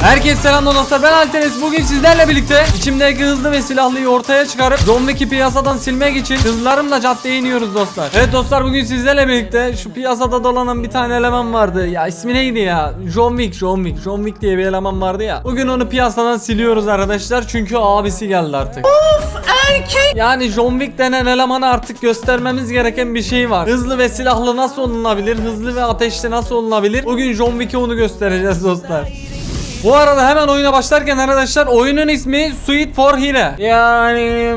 Herkese selamlar dostlar ben Altenes bugün sizlerle birlikte içimdeki hızlı ve silahlıyı ortaya çıkarıp zombi piyasadan silmek için hızlarımla caddeye iniyoruz dostlar Evet dostlar bugün sizlerle birlikte şu piyasada dolanan bir tane eleman vardı ya ismi neydi ya John Wick John Wick John Wick diye bir eleman vardı ya Bugün onu piyasadan siliyoruz arkadaşlar çünkü abisi geldi artık yani John Wick denen elemana artık göstermemiz gereken bir şey var. Hızlı ve silahlı nasıl olunabilir? Hızlı ve ateşli nasıl olunabilir? Bugün John Wick'e onu göstereceğiz dostlar. Bu arada hemen oyuna başlarken arkadaşlar oyunun ismi Sweet for Hero. Yani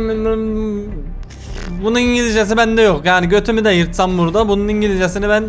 bunun İngilizcesi bende yok. Yani götümü de yırtsam burada. Bunun İngilizcesini ben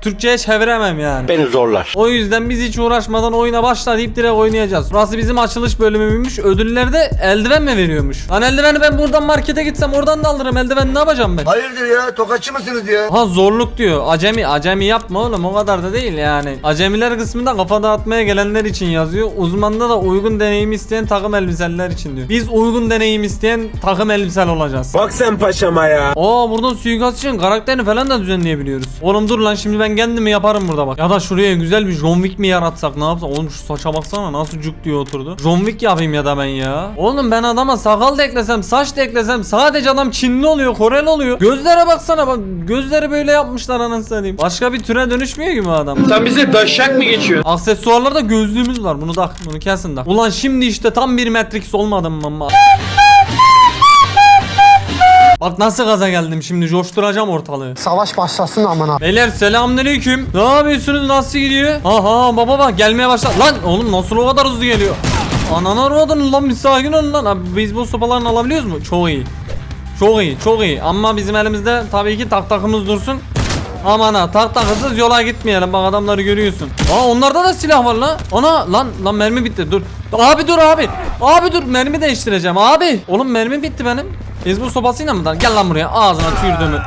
Türkçe'ye çeviremem yani. Beni zorlar. O yüzden biz hiç uğraşmadan oyuna başla deyip direkt oynayacağız. Burası bizim açılış bölümümüş. Ödüllerde eldiven mi veriyormuş? Lan eldiveni ben buradan markete gitsem oradan da alırım. Eldiven ne yapacağım ben? Hayırdır ya tokatçı mısınız ya? Ha zorluk diyor. Acemi. Acemi yapma oğlum. O kadar da değil yani. Acemiler kısmında kafa dağıtmaya gelenler için yazıyor. Uzmanda da uygun deneyim isteyen takım elbiseler için diyor. Biz uygun deneyim isteyen takım elbisel olacağız. Bak sen paşama ya. Aa buradan suikast için karakterini falan da düzenleyebiliyoruz. Oğlum dur lan şimdi ben kendimi yaparım burada bak. Ya da şuraya güzel bir John Wick mi yaratsak ne yapsak? Oğlum şu saça baksana nasıl cuk diye oturdu. John Wick yapayım ya da ben ya. Oğlum ben adama sakal da eklesem saç da eklesem sadece adam Çinli oluyor Koreli oluyor. Gözlere baksana bak gözleri böyle yapmışlar anasını satayım. Başka bir türe dönüşmüyor ki bu adam. Sen bize daşak mı geçiyorsun? Aksesuarlarda gözlüğümüz var bunu tak bunu kesin tak. Ulan şimdi işte tam bir Matrix olmadım mı. Bak nasıl gaza geldim şimdi coşturacağım ortalığı. Savaş başlasın amına. Beyler selamünaleyküm. Ne yapıyorsunuz? Nasıl gidiyor? Aha baba bak gelmeye başladı. Lan oğlum nasıl o kadar hızlı geliyor? Ananı aramadın lan bir sakin olun lan. Abi beyzbol sopalarını alabiliyoruz mu? Çok iyi. Çok iyi, çok iyi. Ama bizim elimizde tabii ki tak takımız dursun. Aman ha tak takısız yola gitmeyelim bak adamları görüyorsun. Aa onlarda da silah var lan. Ana lan lan mermi bitti dur. Abi dur abi. Abi dur mermi değiştireceğim abi. Oğlum mermi bitti benim. Beyzbol sopasıyla mı? Gel lan buraya ağzına tüyürdüğümü.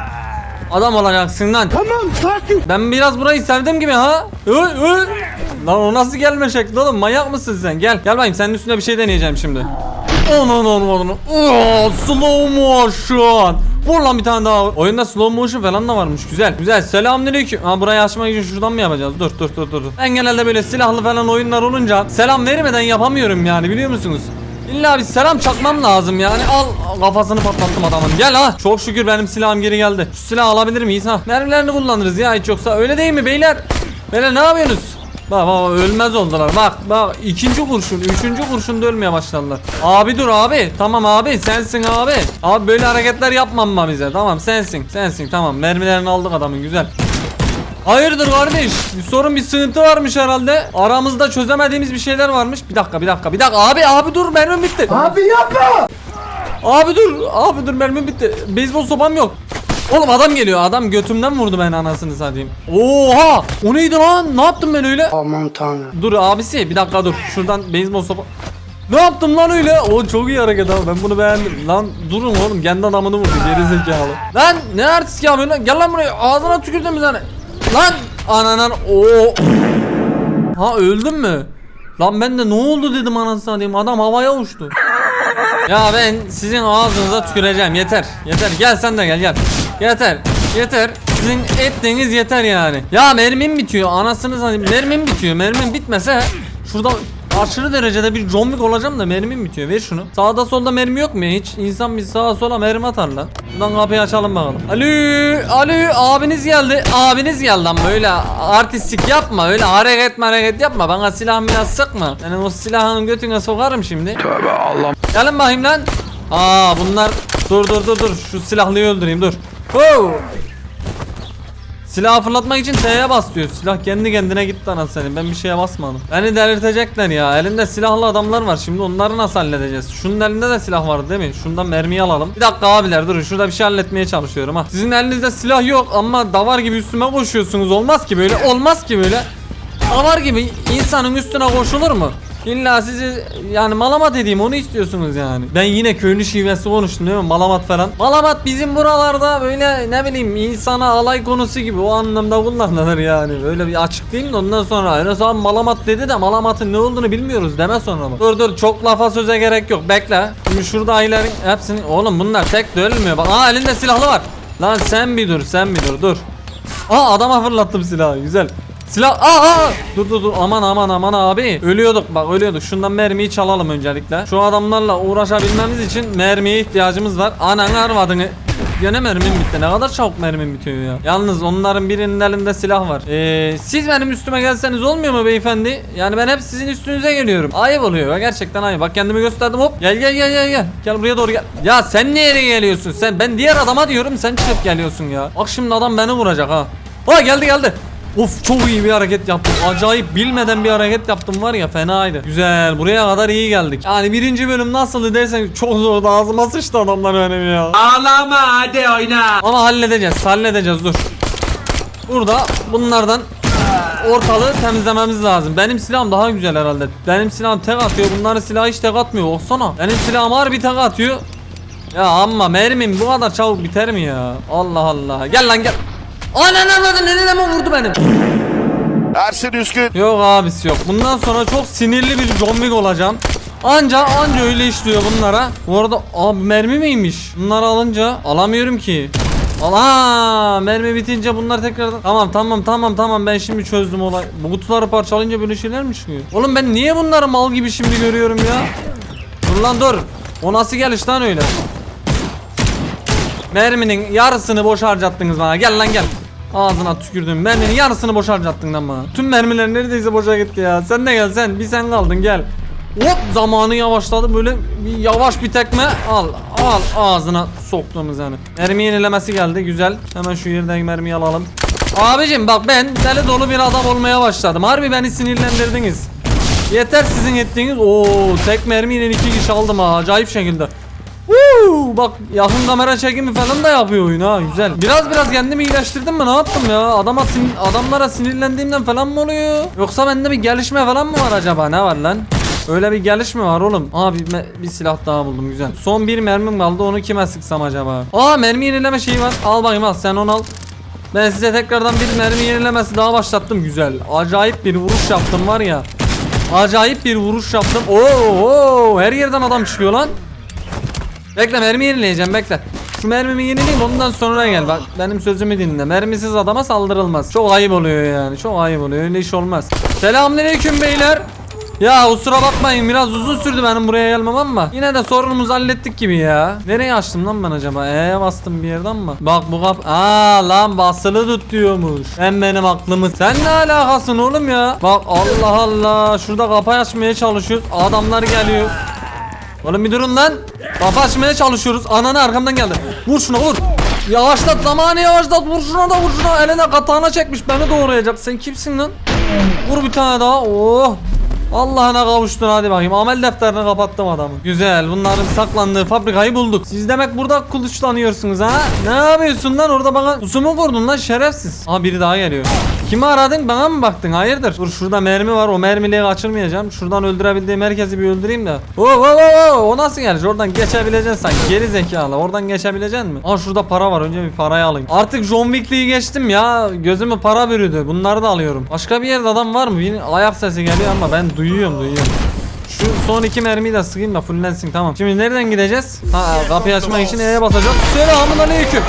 Adam olacaksın lan. Tamam sakin. Ben biraz burayı sevdim gibi ha. Öy öy. Lan o nasıl gelme şekli oğlum manyak mısın sen? Gel gel bakayım senin üstüne bir şey deneyeceğim şimdi. Onun onun onun. Slow motion. Vur lan bir tane daha. Oyunda slow motion falan da varmış. Güzel. Güzel. Selamünaleyküm. Ha burayı açmak için şuradan mı yapacağız? Dur dur dur dur. Ben genelde böyle silahlı falan oyunlar olunca selam vermeden yapamıyorum yani biliyor musunuz? İlla bir selam çakmam lazım yani. Al kafasını patlattım adamın. Gel ha. Çok şükür benim silahım geri geldi. Şu silahı alabilir miyiz ha? Mermilerini kullanırız ya hiç yoksa öyle değil mi beyler? Beyler ne yapıyorsunuz? Bak bak ölmez oldular. Bak bak ikinci kurşun, üçüncü kurşunda ölmeye başladılar. Abi dur abi. Tamam abi sensin abi. Abi böyle hareketler yapmam bize. Tamam sensin. Sensin tamam. Mermilerini aldık adamın güzel. Hayırdır kardeş? Bir sorun bir sıkıntı varmış herhalde. Aramızda çözemediğimiz bir şeyler varmış. Bir dakika bir dakika bir dakika. Abi abi dur mermim bitti. Abi yapma. Abi dur. Abi dur mermim bitti. Beyzbol sopam yok. Oğlum adam geliyor. Adam götümden vurdu ben anasını satayım. Oha! O neydi lan? Ne yaptım ben öyle? Aman tanrım. Dur abisi bir dakika dur. Şuradan beyzbol sopa. Ne yaptım lan öyle? O çok iyi hareket abi. Ben bunu beğendim. Lan durun oğlum. Kendi adamını vurdu. Geri zekalı. Lan ne artist yapıyorsun lan? Gel lan buraya. Ağzına tükürdüm bir tane. Lan ananan. Oo. Ha öldün mü? Lan ben de ne oldu dedim anasını satayım. Adam havaya uçtu. Ya ben sizin ağzınıza tüküreceğim. Yeter. Yeter. Gel sen de gel gel. Yeter. Yeter. Sizin ettiğiniz yeter yani. Ya mermim bitiyor. Anasını satayım. Mermim bitiyor. Mermim bitmese şurada aşırı derecede bir Wick olacağım da mermim bitiyor. Ver şunu. Sağda solda mermi yok mu ya? Hiç insan bir sağa sola mermi atar lan. Buradan kapıyı açalım bakalım. Alo, alo abiniz geldi. Abiniz geldi lan böyle artistik yapma. Öyle hareket hareket yapma. Bana silah biraz sıkma. Yani o silahın götüne sokarım şimdi. Tövbe Allah. Gelin bakayım lan. Aa bunlar dur dur dur dur şu silahlıyı öldüreyim dur. Ho! Silahı fırlatmak için T'ye bas diyor. Silah kendi kendine gitti anasını satayım. Ben bir şeye basmadım. Beni delirtecekler ya. Elinde silahlı adamlar var. Şimdi onları nasıl halledeceğiz? Şunun elinde de silah vardı değil mi? Şundan mermiyi alalım. Bir dakika abiler durun. Şurada bir şey halletmeye çalışıyorum ha. Sizin elinizde silah yok ama davar gibi üstüme koşuyorsunuz. Olmaz ki böyle. Olmaz ki böyle. Davar gibi insanın üstüne koşulur mu? İlla sizi yani malamat edeyim onu istiyorsunuz yani. Ben yine köylü şivesi konuştum değil mi? Malamat falan. Malamat bizim buralarda böyle ne bileyim insana alay konusu gibi o anlamda kullanılır yani. Böyle bir açıklayayım da ondan sonra Enes abi malamat dedi de malamatın ne olduğunu bilmiyoruz deme sonra mı? Dur dur çok lafa söze gerek yok bekle. Şimdi şurada ayların hepsini oğlum bunlar tek de ölmüyor. Bak aa elinde silahlı var. Lan sen bir dur sen bir dur dur. Aa adama fırlattım silahı güzel. Silah aa, aa! Dur dur dur. Aman aman aman abi. Ölüyorduk. Bak ölüyorduk. Şundan mermiyi çalalım öncelikle. Şu adamlarla uğraşabilmemiz için mermiye ihtiyacımız var. Ananı arvadını. Gene mermim bitti? Ne kadar çabuk mermim bitiyor ya? Yalnız onların birinin elinde silah var. Ee, Siz benim üstüme gelseniz olmuyor mu beyefendi? Yani ben hep sizin üstünüze geliyorum. Ayıp oluyor ya gerçekten ayıp. Bak kendimi gösterdim. Hop. Gel gel gel gel gel. Gel buraya doğru gel. Ya sen nereye geliyorsun? Sen Ben diğer adama diyorum sen çıkıp geliyorsun ya. Bak şimdi adam beni vuracak ha. Ha geldi geldi Of çok iyi bir hareket yaptım. Acayip bilmeden bir hareket yaptım var ya fenaydı. Güzel buraya kadar iyi geldik. Yani birinci bölüm nasıldı dersen çok zordu ağzıma sıçtı adamlar benim ya. Ağlama hadi oyna. Ama halledeceğiz halledeceğiz dur. Burada bunlardan ortalığı temizlememiz lazım. Benim silahım daha güzel herhalde. Benim silahım tek atıyor. Bunların silahı hiç tek atmıyor. Baksana. Benim silahım harbi tek atıyor. Ya ama mermim bu kadar çabuk biter mi ya? Allah Allah. Gel lan gel. Anan anan nereden mi vurdu benim? Ersin Üskün. Yok abisi yok. Bundan sonra çok sinirli bir Wick olacağım. Anca anca öyle işliyor bunlara. Bu arada abi mermi miymiş? Bunları alınca alamıyorum ki. Ala mermi bitince bunlar tekrardan Tamam tamam tamam tamam ben şimdi çözdüm olay Bu kutuları parçalayınca böyle şeyler mi çıkıyor Oğlum ben niye bunları mal gibi şimdi görüyorum ya Dur lan dur O nasıl geliş lan öyle Merminin yarısını boş harcattınız bana gel lan gel Ağzına tükürdüm. Merminin yarısını boş harcattın bana Tüm mermiler neredeyse boşa gitti ya. Sen de gel sen. Bir sen kaldın gel. Hop zamanı yavaşladı. Böyle bir yavaş bir tekme. Al al ağzına soktuğumuz yani. Mermi yenilemesi geldi. Güzel. Hemen şu yerden mermiyi alalım. Abicim bak ben deli dolu bir adam olmaya başladım. Harbi beni sinirlendirdiniz. Yeter sizin ettiğiniz. Oo tek mermiyle iki kişi aldım ha. Acayip şekilde Woo! Bak yakın kamera çekimi falan da yapıyor oyun ha güzel. Biraz biraz kendimi iyileştirdim mi ne yaptım ya? Adama sin- adamlara sinirlendiğimden falan mı oluyor? Yoksa bende bir gelişme falan mı var acaba? Ne var lan? Öyle bir gelişme var oğlum. Me- bir silah daha buldum güzel. Son bir mermim kaldı onu kime sıksam acaba? Aa mermi yenileme şeyi var. Al bakayım al sen onu al. Ben size tekrardan bir mermi yenilemesi daha başlattım güzel. Acayip bir vuruş yaptım var ya. Acayip bir vuruş yaptım. Oo, oo her yerden adam çıkıyor lan. Bekle mermi yenileyeceğim bekle. Şu mermimi yenileyim ondan sonra gel bak benim sözümü dinle. Mermisiz adama saldırılmaz. Çok ayıp oluyor yani. Çok ayıp oluyor. Öyle iş olmaz. Selamünaleyküm beyler. Ya kusura bakmayın biraz uzun sürdü benim buraya gelmem ama yine de sorunumuzu hallettik gibi ya. Nereye açtım lan ben acaba? E'ye bastım bir yerden mi? Bak bu kap... Aa lan basılı tut diyormuş. Hem benim aklımı. Sen ne alakasın oğlum ya? Bak Allah Allah. Şurada kapı açmaya çalışıyoruz. Adamlar geliyor. Oğlum bir durun lan. Kapı açmaya çalışıyoruz. Ananı arkamdan geldi. Vur şuna vur. Yavaşlat zamanı yavaşlat. Vur şuna da vur şuna. Eline katağına çekmiş beni doğrayacak. Sen kimsin lan? Vur bir tane daha. Oh. Allah'ına kavuştun hadi bakayım. Amel defterini kapattım adamı. Güzel. Bunların saklandığı fabrikayı bulduk. Siz demek burada kuluçlanıyorsunuz ha? Ne yapıyorsun lan orada bana? Pusumu kurdun lan şerefsiz. Aha biri daha geliyor. Kimi aradın bana mı baktın hayırdır? Dur şurada mermi var o mermileri kaçırmayacağım. Şuradan öldürebildiğim herkesi bir öldüreyim de. Oo, oo, oo. O nasıl gelir? Oradan geçebileceksin sen. Geri zekalı. Oradan geçebileceksin mi? Aa şurada para var. Önce bir parayı alayım. Artık John Wick'liği geçtim ya. Gözüme para bürüdü. Bunları da alıyorum. Başka bir yerde adam var mı? Bir ayak sesi geliyor ama ben duyuyorum duyuyorum. Şu son iki mermiyi de sıkayım da fullensin tamam. Şimdi nereden gideceğiz? Ha kapıyı açmak için E'ye basacağım. Selamun aleyküm.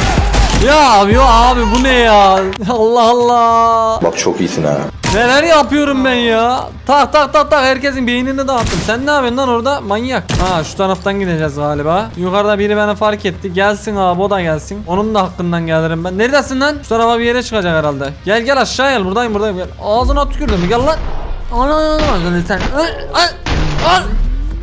Ya abi yo abi bu ne ya? Allah Allah. Bak çok iyisin ha. Neler yapıyorum ben ya? Tak tak tak tak herkesin beynini dağıttım. Sen ne yapıyorsun lan orada? Manyak. Ha şu taraftan gideceğiz galiba. Yukarıda biri beni fark etti. Gelsin abi o da gelsin. Onun da hakkından gelirim ben. Neredesin lan? Şu tarafa bir yere çıkacak herhalde. Gel gel aşağı gel. Buradayım buradayım. Gel. Ağzına tükürdüm. Gel lan. Ana ana ana sen. Al, al.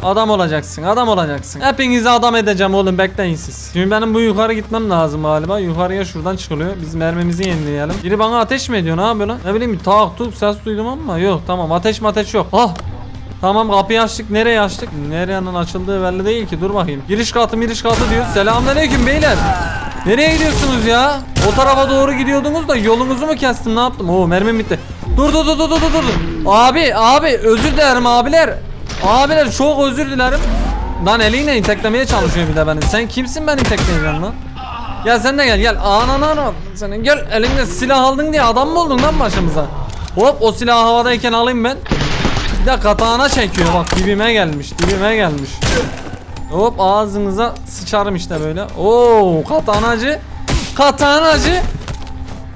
Adam olacaksın, adam olacaksın. Hepinizi adam edeceğim oğlum bekleyin siz. Şimdi benim bu yukarı gitmem lazım galiba. Yukarıya şuradan çıkılıyor. Biz mermimizi yenileyelim. Biri bana ateş mi ediyor ne yapıyor lan? Ne bileyim tak tuk ses duydum ama yok tamam ateş mi ateş yok. Ah Tamam kapıyı açtık. Nereye açtık? Nerenin açıldığı belli değil ki. Dur bakayım. Giriş katı miriş katı diyor. Selamünaleyküm beyler. Nereye gidiyorsunuz ya? O tarafa doğru gidiyordunuz da yolunuzu mu kestim ne yaptım? Oo mermim bitti. Dur dur dur dur dur. dur. Abi abi özür dilerim abiler. Abiler çok özür dilerim. Lan eliyle iteklemeye çalışıyor bir de beni. Sen kimsin beni itekleyeceksin lan? Gel sen de gel gel. Anan anan. Senin gel elinde silah aldın diye adam mı oldun lan başımıza? Hop o silahı havadayken alayım ben. Bir de katağına çekiyor bak dibime gelmiş dibime gelmiş. Hop ağzınıza sıçarım işte böyle. Oo katanacı. Katanacı.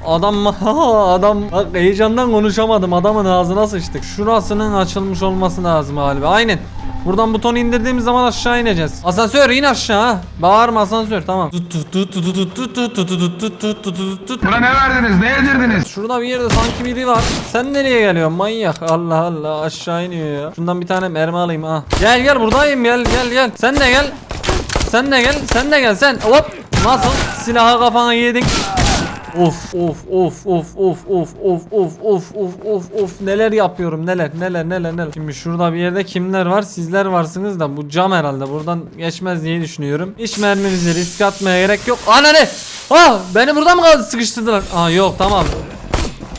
Adam adam bak heyecandan konuşamadım. Adamın ağzına sıçtık. Şurasının açılmış olması lazım galiba. Aynen. Buradan butonu indirdiğimiz zaman aşağı ineceğiz. Asansör in aşağı. ha. Bağırma asansör tamam. Buna ne verdiniz? Ne yedirdiniz? Şurada bir yerde sanki biri var. Sen nereye geliyorsun manyak? Allah Allah aşağı iniyor ya. Şundan bir tane mermi alayım ha. Gel gel buradayım gel gel gel. Sen de gel. Sen de gel. Sen de gel sen. Hop. Nasıl? Silahı kafana yedin. Of of of of of of of of of of of of neler yapıyorum neler neler neler neler. Şimdi şurada bir yerde kimler var? Sizler varsınız da bu cam herhalde. Buradan geçmez diye düşünüyorum. Hiç mermimizi risk atmaya gerek yok. Ana ne? Ah beni burada mı kaldı sıkıştırdılar? Aa yok tamam.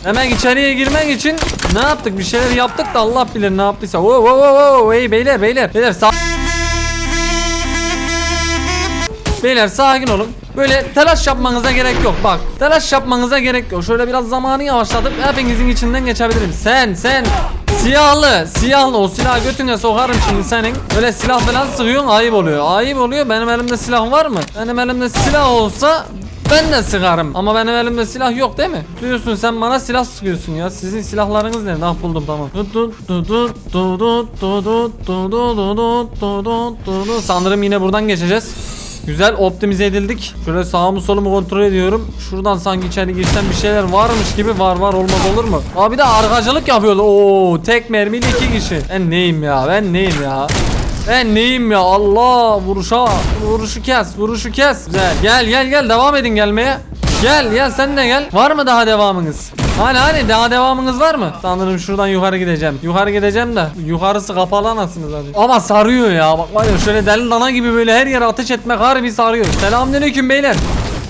Hemen içeriye girmek için ne yaptık? Bir şeyler yaptık da Allah bilir ne yaptıysa. Wow wow wow. Hey beyler beyler. Beyler sağ Beyler sakin olun. Böyle telaş yapmanıza gerek yok. Bak telaş yapmanıza gerek yok. Şöyle biraz zamanı yavaşlatıp hepinizin içinden geçebilirim. Sen sen Siyahlı, siyahlı o silahı götüne sokarım şimdi senin. Öyle silah falan sıkıyorsun ayıp oluyor. Ayıp oluyor. Benim elimde silah var mı? Benim elimde silah olsa ben de sıkarım. Ama benim elimde silah yok değil mi? Diyorsun sen bana silah sıkıyorsun ya. Sizin silahlarınız ne? Ah buldum tamam. Sanırım yine buradan geçeceğiz. Güzel optimize edildik. Şöyle sağımı solumu kontrol ediyorum. Şuradan sanki içeri girsem bir şeyler varmış gibi var var olmaz olur mu? Abi de arkacılık yapıyordu. Oo tek mermiyle iki kişi. Ben neyim ya? Ben neyim ya? Ben neyim ya? Allah vuruşa vuruşu kes vuruşu kes. Güzel gel gel gel devam edin gelmeye. Gel gel sen de gel. Var mı daha devamınız? Hani hani daha devamınız var mı? Sanırım şuradan yukarı gideceğim. Yukarı gideceğim de yukarısı kapalı anasını zaten. Ama sarıyor ya. Bak var ya şöyle deli dana gibi böyle her yere ateş etmek harbi sarıyor. Selamünaleyküm beyler.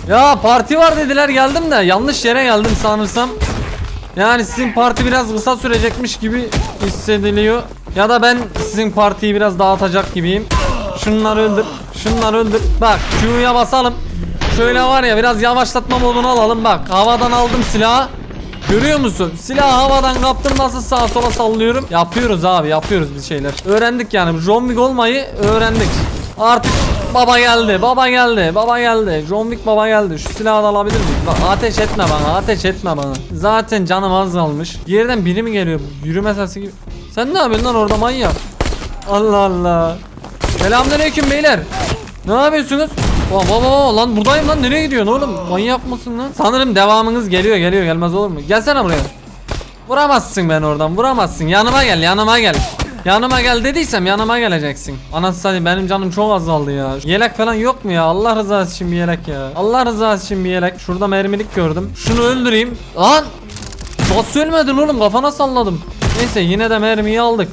Ya parti var dediler geldim de yanlış yere geldim sanırsam. Yani sizin parti biraz kısa sürecekmiş gibi hissediliyor. Ya da ben sizin partiyi biraz dağıtacak gibiyim. Şunları öldür. Şunları öldür. Bak Q'ya basalım. Şöyle var ya biraz yavaşlatma modunu alalım bak. Havadan aldım silahı. Görüyor musun? Silahı havadan kaptım nasıl sağa sola sallıyorum. Yapıyoruz abi yapıyoruz bir şeyler. Öğrendik yani. Wick olmayı öğrendik. Artık baba geldi. Baba geldi. Baba geldi. Wick baba geldi. Şu silahı da alabilir miyim? Ateş etme bana. Ateş etme bana. Zaten canım az kalmış. Yerden biri mi geliyor? Yürüme sesi gibi. Sen ne yapıyorsun lan orada manyak? Allah Allah. Selamünaleyküm beyler. Ne yapıyorsunuz? Vaa vaa vaa lan buradayım lan nereye gidiyorsun oğlum? Manyak mısın lan? Sanırım devamınız geliyor geliyor gelmez olur mu? Gelsene buraya. Vuramazsın ben oradan vuramazsın. Yanıma gel yanıma gel. Yanıma gel dediysem yanıma geleceksin. Anasını satayım benim canım çok azaldı ya. Yelek falan yok mu ya? Allah rızası için bir yelek ya. Allah rızası için bir yelek. Şurada mermilik gördüm. Şunu öldüreyim. Lan! Nasıl ölmedin oğlum? Kafana salladım. Neyse yine de mermiyi aldık.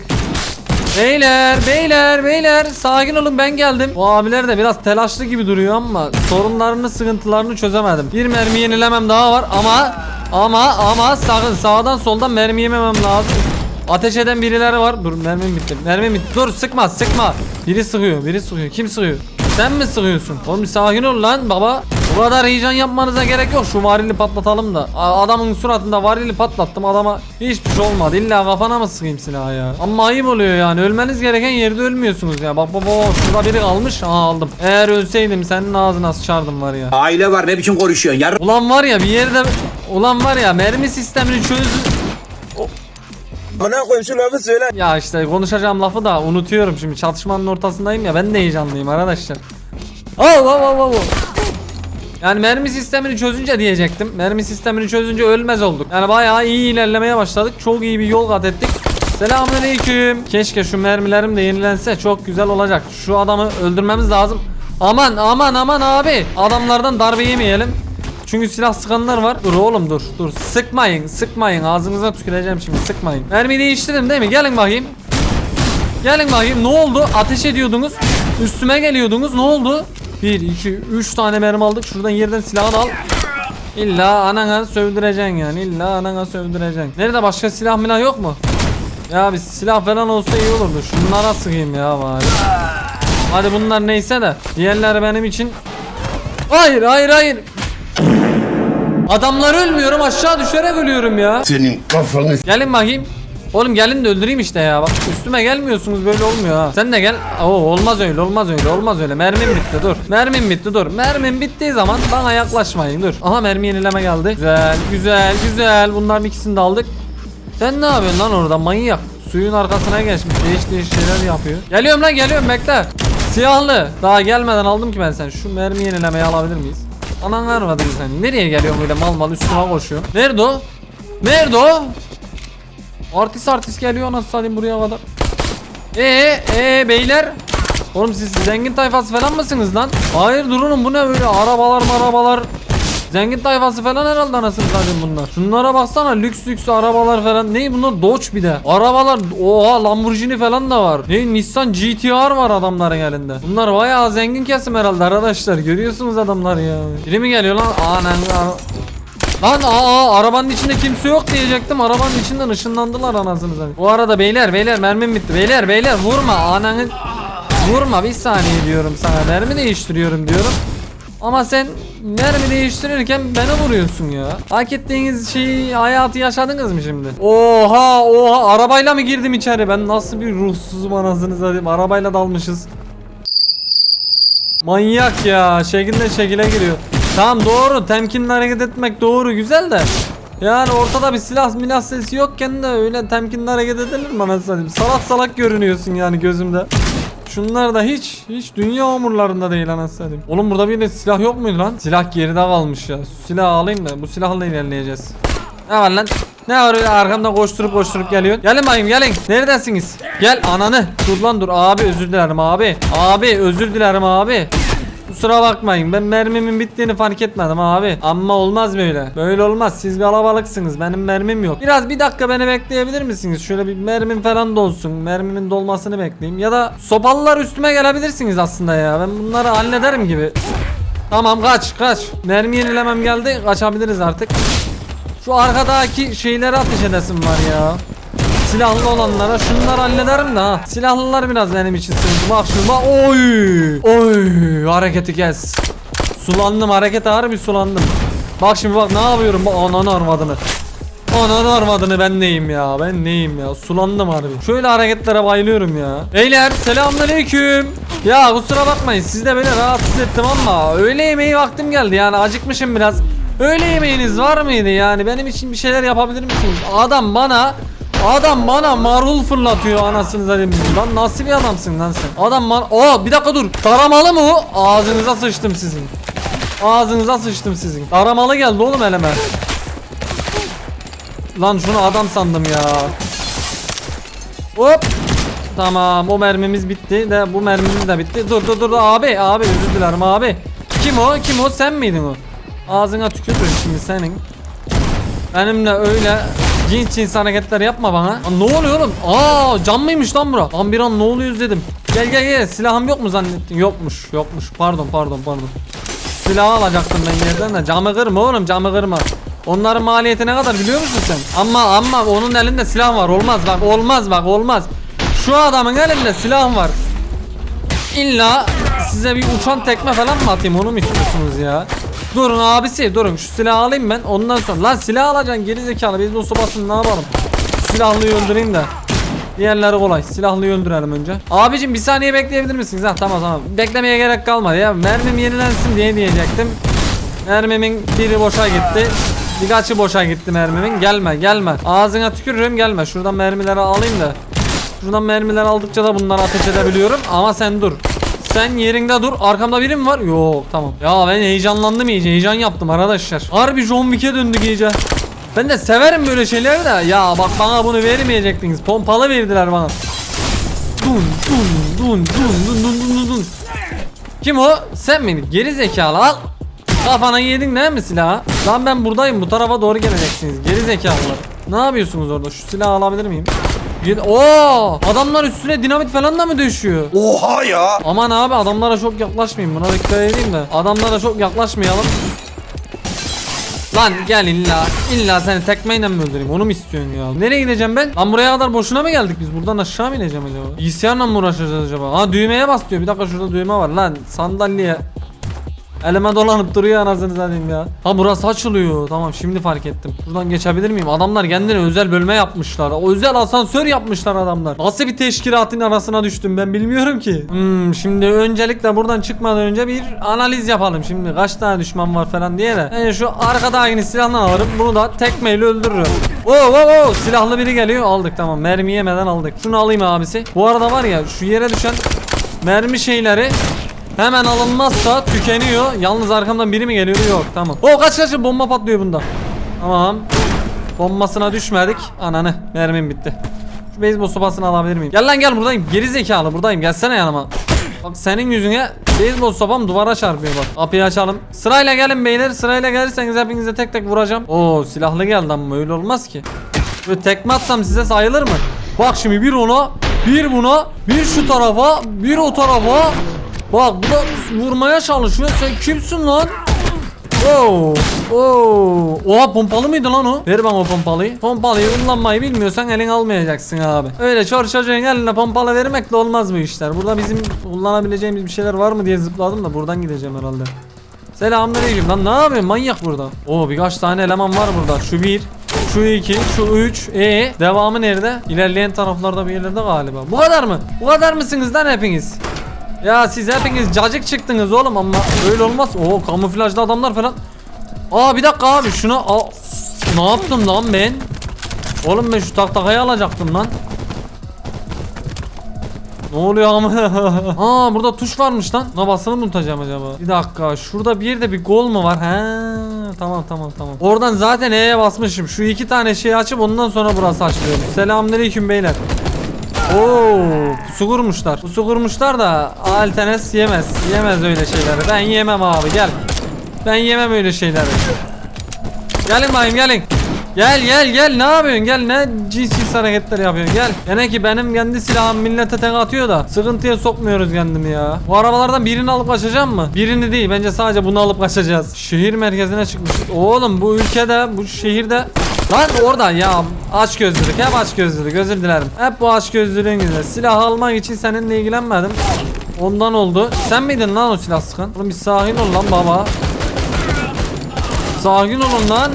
Beyler, beyler, beyler sakin olun ben geldim. O abiler de biraz telaşlı gibi duruyor ama sorunlarını, sıkıntılarını çözemedim. Bir mermi yenilemem daha var ama ama ama sakın sağdan soldan mermi yememem lazım. Ateş eden birileri var. Dur mermim bitti. Mermim bitti. Dur sıkma sıkma. Biri sıkıyor, biri sıkıyor. Kim sıkıyor? Sen mi sıkıyorsun? Oğlum sakin ol lan baba. Bu kadar heyecan yapmanıza gerek yok. Şu varili patlatalım da. Adamın suratında varili patlattım. Adama hiçbir şey olmadı. İlla kafana mı sıkayım silahı ya? Ama ayıp oluyor yani. Ölmeniz gereken yerde ölmüyorsunuz ya. Bak bak bak. Şurada biri kalmış. Aha aldım. Eğer ölseydim senin ağzına sıçardım var ya. Aile var ne biçim konuşuyorsun yar Ulan var ya bir yerde... Ulan var ya mermi sistemini çöz... Bana koyayım şu lafı söyle Ya işte konuşacağım lafı da unutuyorum şimdi. Çatışmanın ortasındayım ya. Ben de heyecanlıyım arkadaşlar. Oh, oh, oh, oh, oh. Yani mermi sistemini çözünce diyecektim. Mermi sistemini çözünce ölmez olduk. Yani bayağı iyi ilerlemeye başladık. Çok iyi bir yol kat ettik. Selamünaleyküm. Keşke şu mermilerim de yenilense çok güzel olacak. Şu adamı öldürmemiz lazım. Aman aman aman abi. Adamlardan darbe yemeyelim. Çünkü silah sıkanlar var. Dur oğlum dur dur. Sıkmayın sıkmayın. Ağzınıza tüküreceğim şimdi sıkmayın. Mermi değiştirdim değil mi? Gelin bakayım. Gelin bakayım ne oldu? Ateş ediyordunuz. Üstüme geliyordunuz. Ne oldu? 1, 2, 3 tane mermi aldık. Şuradan yerden silahını al. İlla anana sövdüreceksin yani. İlla anana sövdüreceksin. Nerede başka silah milah yok mu? Ya bir silah falan olsa iyi olurdu. Şunlara sıkayım ya bari. Hadi bunlar neyse de. Diğerleri benim için. Hayır hayır hayır. Adamlar ölmüyorum aşağı düşerek ölüyorum ya. Senin kafanı Gelin bakayım. Oğlum gelin de öldüreyim işte ya. Bak üstüme gelmiyorsunuz böyle olmuyor ha. Sen de gel. Oo olmaz öyle olmaz öyle olmaz öyle. Mermim bitti dur. Mermim bitti dur. Mermim bittiği zaman bana yaklaşmayın dur. Aha mermi yenileme geldi. Güzel güzel güzel. Bunların ikisini de aldık. Sen ne yapıyorsun lan orada manyak? Suyun arkasına geçmiş. Değiş değiş şeyler yapıyor. Geliyorum lan geliyorum bekle. Siyahlı. Daha gelmeden aldım ki ben sen. Şu mermi yenilemeyi alabilir miyiz? Anan vermedin sen. Nereye geliyorsun böyle mal mal üstüme koşuyor. Nerede o? Nerede o? Artist artist geliyor nasıl satayım buraya kadar. Ee ee beyler. Oğlum siz zengin tayfası falan mısınız lan? Hayır durun bu ne böyle arabalar arabalar. Zengin tayfası falan herhalde anasını satayım bunlar. Şunlara baksana lüks lüks arabalar falan. Ne bunlar Dodge bir de. Arabalar oha Lamborghini falan da var. Ne Nissan GTR var adamların elinde. Bunlar bayağı zengin kesim herhalde arkadaşlar. Görüyorsunuz adamlar ya. Biri mi geliyor lan? Anan Lan aa arabanın içinde kimse yok diyecektim. Arabanın içinden ışınlandılar anasını satayım. Bu arada beyler beyler mermim bitti. Beyler beyler vurma ananı vurma bir saniye diyorum sana. Mermi değiştiriyorum diyorum. Ama sen mermi değiştirirken beni vuruyorsun ya. Hak ettiğiniz şeyi hayatı yaşadınız mı şimdi? Oha oha arabayla mı girdim içeri? Ben nasıl bir ruhsuzum anasını satayım. Arabayla dalmışız. Manyak ya. Şekilde şekile giriyor. Tamam doğru. Temkinli hareket etmek doğru. Güzel de. Yani ortada bir silah milah sesi yokken de öyle temkinli hareket edilir mi anasını? Salak salak görünüyorsun yani gözümde. Şunlar da hiç hiç dünya umurlarında değil anasını. Oğlum burada bir de silah yok muydu lan? Silah geride kalmış ya. Silah alayım da bu silahla ilerleyeceğiz. Ne var lan? Ne var öyle arkamdan koşturup koşturup geliyorsun? Gelin bakayım gelin. Neredesiniz? Gel ananı. Dur lan dur abi özür dilerim abi. Abi özür dilerim abi. Kusura bakmayın ben mermimin bittiğini fark etmedim abi. Ama olmaz böyle. Böyle olmaz. Siz kalabalıksınız. Benim mermim yok. Biraz bir dakika beni bekleyebilir misiniz? Şöyle bir mermim falan dolsun. Mermimin dolmasını bekleyeyim. Ya da sopalılar üstüme gelebilirsiniz aslında ya. Ben bunları hallederim gibi. Tamam kaç kaç. Mermi yenilemem geldi. Kaçabiliriz artık. Şu arkadaki şeyleri ateş edesim var ya. Silahlı olanlara şunları hallederim de ha. Silahlılar biraz benim için sıkıntı. Bak şu bak. Oy. Oy. Hareketi kes. Sulandım hareket ağır bir sulandım. Bak şimdi bak ne yapıyorum. Bak ananı armadını. Ananı armadını ben neyim ya. Ben neyim ya. Sulandım harbi. Şöyle hareketlere bayılıyorum ya. Beyler selamünaleyküm. Ya kusura bakmayın siz de beni rahatsız ettim ama öğle yemeği vaktim geldi yani acıkmışım biraz. Öğle yemeğiniz var mıydı yani benim için bir şeyler yapabilir misiniz? Adam bana Adam bana marul fırlatıyor anasını satayım. Lan nasıl bir adamsın lan sen? Adam bana... Oo bir dakika dur. Taramalı mı o? Ağzınıza sıçtım sizin. Ağzınıza sıçtım sizin. Taramalı geldi oğlum eleme. Lan şunu adam sandım ya. Hop. Tamam o mermimiz bitti de bu mermimiz de bitti. Dur dur dur abi abi özür dilerim abi. Kim o? Kim o? Sen miydin o? Ağzına tükürürüm şimdi senin. Benimle öyle cins cins hareketler yapma bana. Lan ne oluyor oğlum? Aa cam mıymış lan bura? Lan bir an ne oluyor dedim. Gel gel gel silahım yok mu zannettin? Yokmuş yokmuş pardon pardon pardon. Şu silahı alacaktım ben yerden de camı kırma oğlum camı kırma. Onların maliyeti ne kadar biliyor musun sen? Ama ama onun elinde silah var olmaz bak olmaz bak olmaz. Şu adamın elinde silah var. İlla size bir uçan tekme falan mı atayım onu mu istiyorsunuz ya? Durun abisi durun şu silahı alayım ben ondan sonra lan silah alacaksın geri zekalı biz bu sobasını ne yapalım? Silahlıyı öldüreyim de. Diğerleri kolay. Silahlıyı öldürelim önce. Abicim bir saniye bekleyebilir misiniz? Ha tamam tamam. Beklemeye gerek kalmadı ya. Mermim yenilensin diye diyecektim. Mermimin biri boşa gitti. Birkaçı boşa gitti mermimin. Gelme gelme. Ağzına tükürürüm gelme. Şuradan mermileri alayım da. Şuradan mermiler aldıkça da bunları ateş edebiliyorum. Ama sen dur. Sen yerinde dur. Arkamda biri mi var? Yok tamam. Ya ben heyecanlandım iyice. Heyecan yaptım arkadaşlar. Harbi John Wick'e döndük iyice. Ben de severim böyle şeyleri de. Ya bak bana bunu vermeyecektiniz. Pompalı verdiler bana. Dun dun dun dun dun dun dun dun. Kim o? Sen miydin? Geri zekalı al. Kafana yedin değil mi silahı? Lan ben buradayım. Bu tarafa doğru geleceksiniz. Geri zekalılar. Ne yapıyorsunuz orada? Şu silahı alabilir miyim? Gid Oo! Adamlar üstüne dinamit falan da mı düşüyor? Oha ya. Aman abi adamlara çok yaklaşmayayım. Buna dikkat edeyim de. Adamlara çok yaklaşmayalım. Lan gel illa. İlla seni tekmeyle mi öldüreyim? Onu mu istiyorsun ya? Nereye gideceğim ben? Lan buraya kadar boşuna mı geldik biz? Buradan aşağı mı ineceğim acaba? Bilgisayarla mı uğraşacağız acaba? Ha düğmeye bas diyor. Bir dakika şurada düğme var lan. Sandalye. Elime dolanıp duruyor anasını satayım ya. Ha burası açılıyor. Tamam şimdi fark ettim. Buradan geçebilir miyim? Adamlar kendine özel bölme yapmışlar. O özel asansör yapmışlar adamlar. Nasıl bir teşkilatın arasına düştüm ben bilmiyorum ki. Hmm, şimdi öncelikle buradan çıkmadan önce bir analiz yapalım. Şimdi kaç tane düşman var falan diye de. Yani şu arkadakini silahla alırım. Bunu da tekmeyle öldürürüm. Oo oo oo silahlı biri geliyor. Aldık tamam. Mermi yemeden aldık. Şunu alayım abisi. Bu arada var ya şu yere düşen mermi şeyleri Hemen alınmazsa tükeniyor. Yalnız arkamdan biri mi geliyor? Yok tamam. O kaç kaç bomba patlıyor bunda. Tamam. Bombasına düşmedik. Ananı mermim bitti. Şu beyzbol sopasını alabilir miyim? Gel lan gel buradayım. Geri zekalı buradayım. Gelsene yanıma. Bak senin yüzüne beyzbol sopam duvara çarpıyor bak. Kapıyı açalım. Sırayla gelin beyler. Sırayla gelirseniz hepinize tek tek vuracağım. Oo silahlı geldi ama öyle olmaz ki. Böyle tekme atsam size sayılır mı? Bak şimdi bir ona, bir buna, bir şu tarafa, bir o tarafa. Bak bu da vurmaya çalışıyor. Sen kimsin lan? Oo, oo. Oha pompalı mıydı lan o? Ver bana o pompalıyı. Pompalıyı kullanmayı bilmiyorsan elin almayacaksın abi. Öyle çor çocuğun eline pompalı vermekle olmaz bu işler. Burada bizim kullanabileceğimiz bir şeyler var mı diye zıpladım da buradan gideceğim herhalde. Selamünaleyküm lan ne yapıyorsun manyak burada? Oo birkaç tane eleman var burada. Şu bir, şu iki, şu üç. E devamı nerede? İlerleyen taraflarda bir yerlerde galiba. Bu kadar mı? Bu kadar mısınız lan hepiniz? Ya siz hepiniz cacık çıktınız oğlum ama öyle olmaz. Oo kamuflajlı adamlar falan. Aa bir dakika abi şuna Aa, ne yaptım lan ben? Oğlum ben şu taktakayı alacaktım lan. Ne oluyor ama? Aa burada tuş varmış lan. Buna basılı mı tutacağım acaba? Bir dakika. Şurada bir yerde bir gol mu var? He, tamam tamam tamam. Oradan zaten E'ye basmışım. Şu iki tane şeyi açıp ondan sonra burası açılıyor. Selamünaleyküm beyler. Oo, pusu kurmuşlar. Pusu kurmuşlar da Altenes yemez. Yemez öyle şeyleri. Ben yemem abi gel. Ben yemem öyle şeyleri. Gelin bayım gelin. Gel gel gel ne yapıyorsun gel ne cins cins hareketler yapıyorsun gel. Gene ki benim kendi silahım millete tek atıyor da sıkıntıya sokmuyoruz kendimi ya. Bu arabalardan birini alıp kaçacağım mı? Birini değil bence sadece bunu alıp kaçacağız. Şehir merkezine çıkmışız. Oğlum bu ülkede bu şehirde Lan orada ya aç gözlülük hep aç gözlülük özür dilerim. Hep bu aç gözlülüğün yüzünden silah almak için seninle ilgilenmedim. Ondan oldu. Sen miydin lan o silah sıkan? Oğlum bir sakin ol lan baba. Sakin olun lan.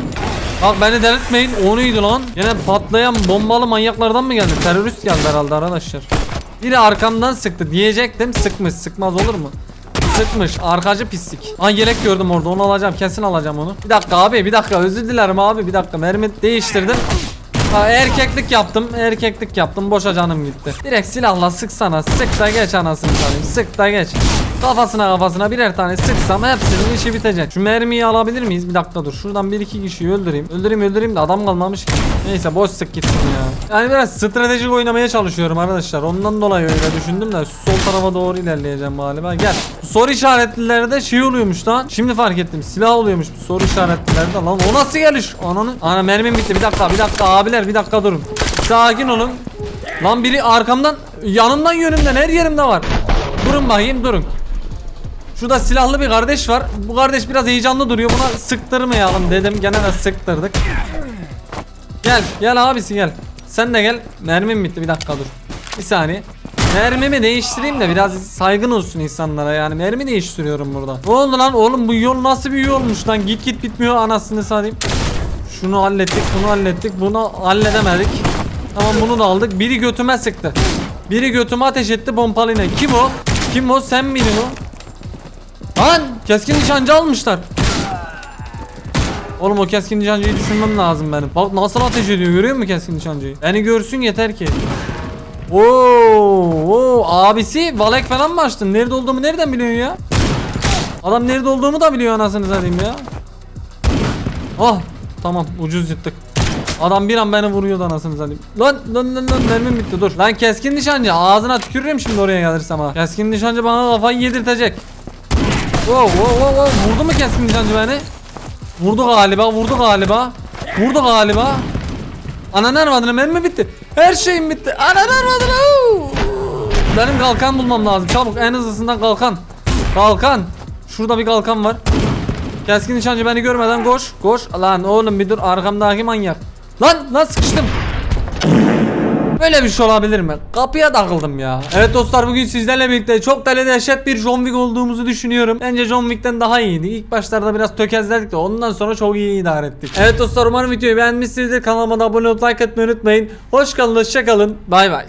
Bak beni delirtmeyin. O neydi lan? Yine patlayan bombalı manyaklardan mı geldi? Terörist geldi herhalde arkadaşlar. Biri arkamdan sıktı diyecektim. Sıkmış. Sıkmaz olur mu? Sıkmış. Arkacı pislik. Aa yelek gördüm orada. Onu alacağım. Kesin alacağım onu. Bir dakika abi. Bir dakika. Özür dilerim abi. Bir dakika. Mermi değiştirdim. Ha, erkeklik yaptım. Erkeklik yaptım. Boşa canım gitti. Direkt silahla sıksana. Sık da geç anasını satayım. Sık da geç. Kafasına kafasına birer tane sıksam hepsinin işi bitecek. Şu mermiyi alabilir miyiz? Bir dakika dur. Şuradan bir iki kişiyi öldüreyim. Öldüreyim öldüreyim de adam kalmamış ki. Neyse boş sık gitsin ya. Yani biraz stratejik oynamaya çalışıyorum arkadaşlar. Ondan dolayı öyle düşündüm de sol tarafa doğru ilerleyeceğim galiba. Gel. Soru işaretlilerde şey oluyormuş lan. Şimdi fark ettim. Silah oluyormuş soru işaretlilerde. Lan o nasıl geliş? Ananı. Ana mermim bitti. Bir dakika bir dakika abiler bir dakika durun. Sakin olun. Lan biri arkamdan yanımdan yönümden her yerimde var. Durun bakayım durun. Şurada silahlı bir kardeş var. Bu kardeş biraz heyecanlı duruyor. Buna sıktırmayalım dedim. Gene de sıktırdık. Gel, gel abisi gel. Sen de gel. Mermim bitti. Bir dakika dur. Bir saniye. Mermimi değiştireyim de biraz saygın olsun insanlara yani mermi değiştiriyorum burada. Ne oldu lan oğlum bu yol nasıl bir yolmuş lan git git bitmiyor anasını satayım. Şunu hallettik bunu hallettik bunu halledemedik. Tamam bunu da aldık biri götüme sıktı. Biri götüme ateş etti pompalıyla. Kim o? Kim o sen miydin o? Lan keskin nişancı almışlar. Oğlum o keskin nişancıyı düşünmem lazım benim. Bak nasıl ateş ediyor görüyor musun keskin nişancıyı? Beni görsün yeter ki. Oo, oo abisi Valek falan mı açtın? Nerede olduğumu nereden biliyorsun ya? Adam nerede olduğumu da biliyor anasını satayım ya. Ah tamam ucuz yırttık. Adam bir an beni vuruyordu anasını satayım. Lan lan lan lan mermim bitti dur. Lan keskin nişancı ağzına tükürürüm şimdi oraya gelirsem ha. Keskin nişancı bana kafayı yedirtecek. Wow wow wow wow vurdu mu keskin nişancı beni? Vurdu galiba vurdu galiba. Vurdu galiba. Ananı armadına mermi bitti. Her şeyim bitti. Ananı armadına. Benim kalkan bulmam lazım. Çabuk en hızlısından kalkan. Kalkan. Şurada bir kalkan var. Keskin nişancı beni görmeden koş. Koş. Lan oğlum bir dur arkamdaki manyak. Lan lan sıkıştım. Böyle bir şey olabilir mi? Kapıya takıldım ya. Evet dostlar bugün sizlerle birlikte çok deli dehşet bir John Wick olduğumuzu düşünüyorum. Bence John Wick'ten daha iyiydi. İlk başlarda biraz tökezledik de ondan sonra çok iyi idare ettik. Evet dostlar umarım videoyu beğenmişsinizdir. Kanalıma da abone olup like atmayı unutmayın. Hoş kalın, hoşça kalın. Bay bay.